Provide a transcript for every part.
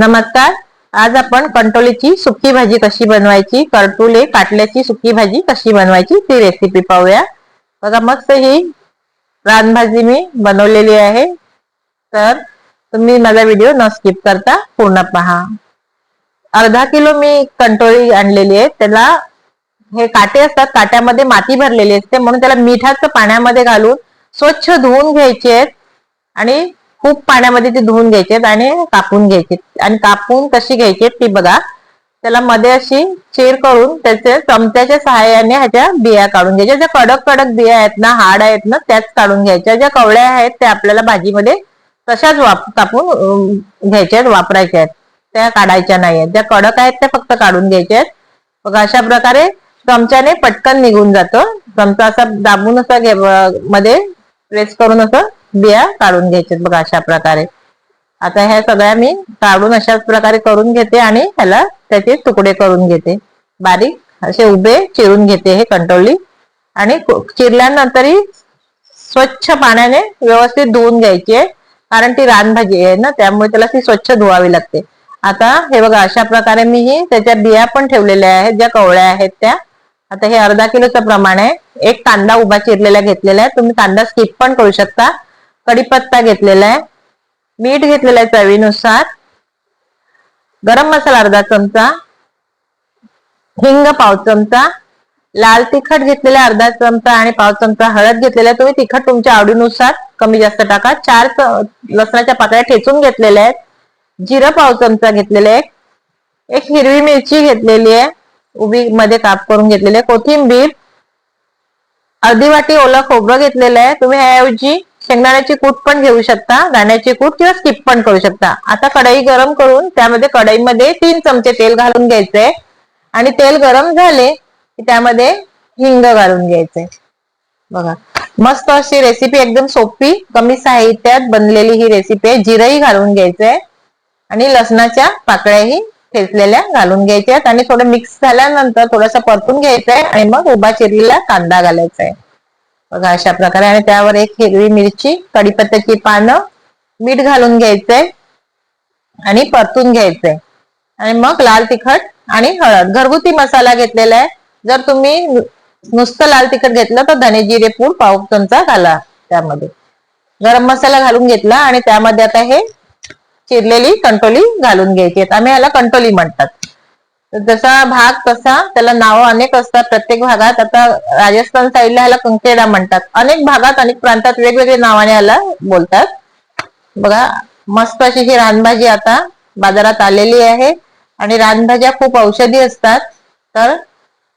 नमस्कार. आज आपण कंटोलीची सुकी भाजी कशी बनवायची कर्टुले काटल्याची सुकी भाजी कशी बनवायची ती रेसिपी पाहूया. बघा मस्त ही रानभाजी मी बनवलेली आहे. तर तुम्ही माझा व्हिडिओ न स्किप करता पूर्ण पहा. अर्धा किलो मी कंटोळी आणलेली आहे. त्याला हे काटे असतात काट्यामध्ये माती भरलेली असते म्हणून त्याला मिठाचं पाण्यामध्ये घालून स्वच्छ धुवून घ्यायचे आहेत. आणि खूप पाण्यामध्ये ते धुवून घ्यायचे आणि कापून घ्यायचे आणि कापून कशी घ्यायची ती बघा. त्याला मध्ये अशी चेर करून त्याचे चमच्याच्या सहाय्याने ह्याच्या बिया काढून घ्यायच्या. ज्या कडक कडक बिया आहेत ना हाड आहेत ना त्याच काढून घ्यायच्या. ज्या कवळ्या आहेत त्या आपल्याला भाजीमध्ये तशाच वाप कापून घ्यायच्या आहेत वापरायच्या आहेत. त्या काढायच्या नाही आहेत ज्या कडक आहेत त्या फक्त काढून घ्यायच्या आहेत. बघा अशा प्रकारे चमच्याने पटकन निघून जातं. चमचा असा दाबून असा मध्ये प्रेस करून असं बिया काढून घ्यायचे बघा अशा प्रकारे. आता ह्या सगळ्या मी काढून अशाच प्रकारे करून घेते आणि ह्याला त्याचे तुकडे करून घेते. बारीक असे उभे चिरून घेते हे कंटोळी. आणि चिरल्यानंतरही स्वच्छ पाण्याने व्यवस्थित धुवून घ्यायची आहे. कारण ती रानभाजी आहे ना त्यामुळे त्याला ती स्वच्छ धुवावी लागते. आता हे बघा अशा प्रकारे मी ही त्याच्या बिया पण ठेवलेल्या आहेत ज्या कवळ्या आहेत त्या. आता हे अर्धा किलोचं प्रमाण आहे. एक कांदा उभा चिरलेला घेतलेला आहे. तुम्ही कांदा स्किप पण करू शकता. कढीपत्ता घेतलेला आहे. मीठ घेतलेलं आहे चवीनुसार. गरम मसाला अर्धा चमचा. हिंग पाव चमचा. लाल तिखट घेतलेला अर्धा चमचा आणि पाव चमचा हळद घेतलेला तुम्ही तिखट तुमच्या आवडीनुसार कमी जास्त टाका. चार लसणाच्या पाकळ्या ठेचून घेतलेल्या आहेत जिरं पाव चमचा घेतलेले आहे. एक हिरवी मिरची घेतलेली आहे. उभी मध्ये काप करून घेतलेली आहे. कोथिंबीर. अर्धी वाटी ओला खोबरं घेतलेलं आहे. तुम्ही ह्याऐवजी शेंगदाण्याची कूट पण घेऊ शकता दाण्याची कूट किंवा स्किप पण करू शकता. आता कढई गरम करून त्यामध्ये कढईमध्ये तीन चमचे तेल घालून घ्यायचे. आणि तेल गरम झाले की त्यामध्ये हिंग घालून घ्यायचे. बघा मस्त अशी रेसिपी एकदम सोपी कमी साहित्यात बनलेली ही रेसिपी आहे. जिरंही घालून घ्यायचंय आणि लसणाच्या पाकळ्याही ठेचलेल्या घालून घ्यायच्या आणि थोडं मिक्स झाल्यानंतर थोडस परतून घ्यायचंय आणि मग उभा चिरलेला कांदा घालायचा आहे बघा अशा प्रकारे. आणि त्यावर एक हिरवी मिरची कडीपत्त्याची पानं मीठ घालून घ्यायचंय आणि परतून घ्यायचंय आणि मग लाल तिखट आणि हळद. घरगुती मसाला घेतलेला आहे. जर तुम्ही नुसतं लाल तिखट घेतलं तर धने जिरे पूड पाव चमचा घाला त्यामध्ये. गरम मसाला घालून घेतला आणि त्यामध्ये आता हे चिरलेली कंटोली घालून घ्यायची आम्ही याला कंटोली म्हणतात. जसा भाग तसा त्याला नावं अनेक असतात. प्रत्येक भागात आता राजस्थान साईडला ह्याला कंकेडा म्हणतात. अनेक भागात अनेक प्रांतात वेगवेगळे नावाने ह्याला बोलतात. बघा मस्त अशी ही रानभाजी आता बाजारात आलेली आहे. आणि रानभाज्या खूप औषधी असतात. तर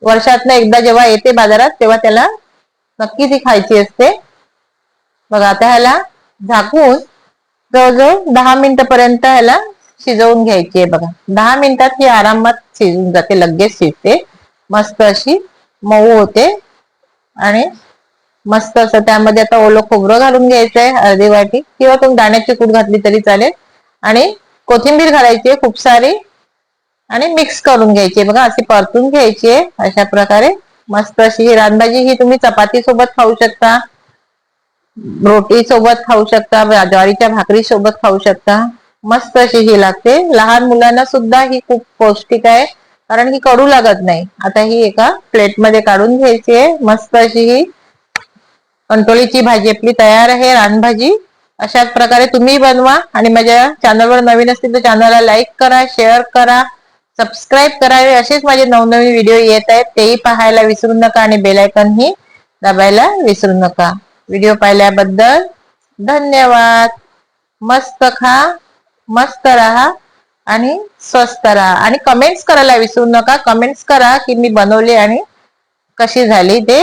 वर्षातनं एकदा जेव्हा येते बाजारात तेव्हा त्याला नक्कीच ही खायची असते. बघा आता ह्याला झाकून जवळजवळ दहा मिनिटपर्यंत ह्याला शिजवून घ्यायची आहे बघा. दहा मिनिटात ही आरामात शिजून जाते लगेच शिजते. मस्त अशी मऊ होते. आणि मस्त असं त्यामध्ये आता ओलं खोबरं घालून घ्यायचं आहे अर्धी वाटी. किंवा तुम्ही दाण्याची कूट घातली तरी चालेल. आणि कोथिंबीर घालायची आहे खूप सारी. आणि मिक्स करून घ्यायची बघा अशी परतून घ्यायची आहे अशा प्रकारे. मस्त अशी ही रानभाजी ही तुम्ही चपाती सोबत खाऊ शकता. रोटी सोबत खाऊ शकता ज्वारीच्या भाकरी सोबत खाऊ शकता. मस्त अशी ही लागते. लहान मुलांना सुद्धा ही खूप पौष्टिक आहे. कारण ही कडू लागत नाही. आता ही एका प्लेटमध्ये काढून घ्यायची आहे. मस्त अशी ही कंटोळीची भाजी आपली तयार आहे. रानभाजी. अशाच प्रकारे तुम्ही बनवा आणि माझ्या चॅनलवर नवीन असतील तर चॅनलला लाईक करा शेअर करा सबस्क्राईब करावे असेच माझे नवनवीन व्हिडिओ येत आहेत. तेही पाहायला विसरू नका आणि बेलायकन ही दाबायला विसरू नका. व्हिडिओ पाहिल्याबद्दल धन्यवाद. मस्त खा. मस्त राहा आणि स्वस्त राहा. आणि कमेंट्स करायला विसरू नका. कमेंट्स करा की मी बनवली आणि कशी झाली ते